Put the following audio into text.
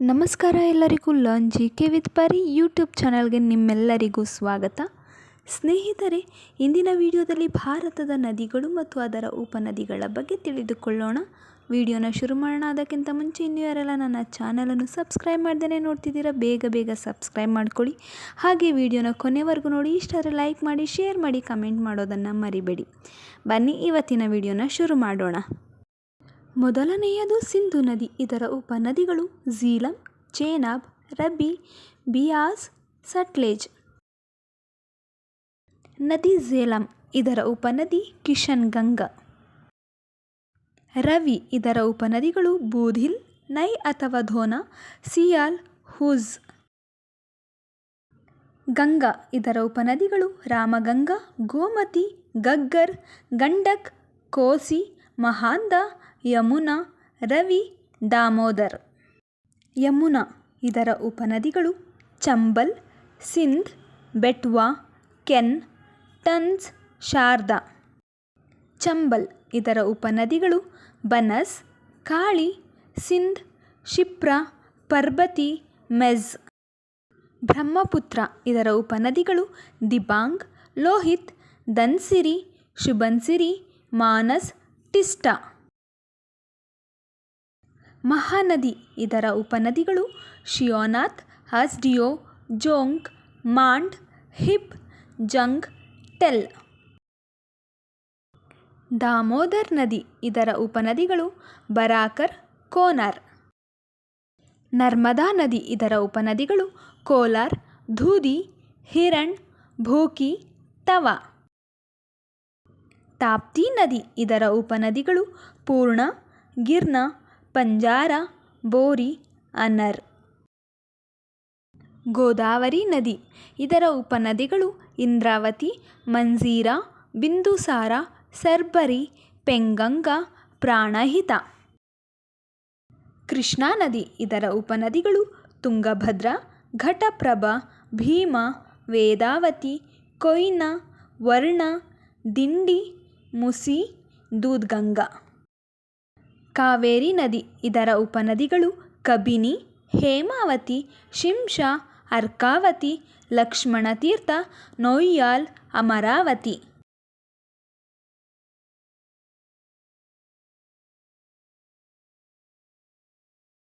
ನಮಸ್ಕಾರ ಎಲ್ಲರಿಗೂ learn G K with Pari YouTube ಚಾನಲ್ಗೆ ನಿಮ್ಮೆಲ್ಲರಿಗೂ ಸ್ವಾಗತ. ಸ್ನೇಹಿತರೆ, ಇಂದಿನ ವಿಡಿಯೋದಲ್ಲಿ ಭಾರತದ ನದಿಗಳು ಮತ್ತು ಅದರ ಉಪನದಿಗಳ ಬಗ್ಗೆ ತಿಳಿದುಕೊಳ್ಳೋಣ. ವಿಡಿಯೋನ ಶುರು ಮಾಡೋಣ, ಅದಕ್ಕಿಂತ ಮುಂಚೆ ಇನ್ನೂ ಯಾರೆಲ್ಲ ನನ್ನ ಚಾನಲನ್ನು ಸಬ್ಸ್ಕ್ರೈಬ್ ಮಾಡ್ದೇ ನೋಡ್ತಿದ್ದೀರಾ, ಬೇಗ ಬೇಗ ಸಬ್ಸ್ಕ್ರೈಬ್ ಮಾಡ್ಕೊಳ್ಳಿ. ಹಾಗೆ ವಿಡಿಯೋನ ಕೊನೆವರೆಗೂ ನೋಡಿ, ಇಷ್ಟಾದರೆ ಲೈಕ್ ಮಾಡಿ ಶೇರ್ ಮಾಡಿ ಕಮೆಂಟ್ ಮಾಡೋದನ್ನು ಮರಿಬೇಡಿ. ಬನ್ನಿ, ಇವತ್ತಿನ ವಿಡಿಯೋನ ಶುರು ಮಾಡೋಣ. ಮೊದಲನೆಯದು ಸಿಂಧು ನದಿ. ಇದರ ಉಪನದಿಗಳು ಝೀಲಂ, ಚೇನಾಬ್, ರಬಿ, ಬಿಯಾಸ್, ಸಟ್ಲೇಜ್. ನದಿ ಝೇಲಂ, ಇದರ ಉಪನದಿ ಕಿಶನ್ ಗಂಗಾ ರವಿ, ಇದರ ಉಪನದಿಗಳು ಬೂಧಿಲ್ ನೈ ಅಥವಾ ಧೋನ, ಸಿಯಾಲ್ ಹುಜ್ ಗಂಗಾ, ಇದರ ಉಪನದಿಗಳು ರಾಮಗಂಗಾ, ಗೋಮತಿ, ಗಗ್ಗರ್, ಗಂಡಕ್, ಕೋಸಿ, ಮಹಾಂದ ಯಮುನಾ, ರವಿ, ದಾಮೋದರ್. ಯಮುನಾ, ಇದರ ಉಪನದಿಗಳು ಚಂಬಲ್, ಸಿಂಧ್, ಬೆಟ್ವಾ, ಕೆನ್, ಟನ್ಸ್, ಶಾರ್ದಾ. ಚಂಬಲ್, ಇದರ ಉಪನದಿಗಳು ಬನಸ್, ಕಾಳಿ, ಸಿಂಧ್, ಶಿಪ್ರ, ಪರ್ಬತಿ, ಮೆಜ್. ಬ್ರಹ್ಮಪುತ್ರ, ಇದರ ಉಪನದಿಗಳು ದಿಬಾಂಗ್, ಲೋಹಿತ್, ಧನ್ಸಿರಿ, ಶುಭನ್ಸಿರಿ, ಮಾನಸ್, ಟಿಸ್ಟಾ. ಮಹಾನದಿ. ಇದರ ಉಪನದಿಗಳು ಶಿಯೋನಾಥ್, ಹಸ್ಡಿಯೋ, ಜೋಂಗ್, ಮಾಂಡ್, ಹಿಪ್, ಜಂಗ್, ಟೆಲ್. ದಾಮೋದರ್ ನದಿ. ಇದರ ಉಪನದಿಗಳು ಬರಾಕರ್, ಕೋನಾರ್. ನರ್ಮದಾ ನದಿ. ಇದರ ಉಪನದಿಗಳು ಕೋಲಾರ್, ಧೂದಿ, ಹಿರಣ್, ಭೂಕಿ, ತವಾ. ತಾಪ್ತಿ ನದಿ. ಇದರ ಉಪನದಿಗಳು ಪೂರ್ಣ ಗಿರ್ನ ಪಂಜಾರ, ಬೋರಿ, ಅನರ್. ಗೋದಾವರಿ ನದಿ. ಇದರ ಉಪನದಿಗಳು ಇಂದ್ರಾವತಿ, ಮಂಜೀರಾ, ಬಿಂದುಸಾರ, ಸರ್ಬರಿ, ಪೆಂಗಂಗಾ, ಪ್ರಾಣಹಿತ. ಕೃಷ್ಣಾ ನದಿ. ಇದರ ಉಪನದಿಗಳು ತುಂಗಭದ್ರಾ, ಘಟಪ್ರಭ, ಭೀಮ, ವೇದಾವತಿ, ಕೊಯ್ನಾ, ವರ್ಣ, ದಿಂಡಿ, ಮುಸಿ, ದೂದ್ಗಂಗಾ. ಕಾವೇರಿ ನದಿ. ಇದರ ಉಪನದಿಗಳು ಕಬಿನಿ ಹೇಮಾವತಿ ಶಿಂಷಾ ಅರ್ಕಾವತಿ ಲಕ್ಷ್ಮಣತೀರ್ಥ ನೊಯ್ಯಾಲ್ ಅಮರಾವತಿ.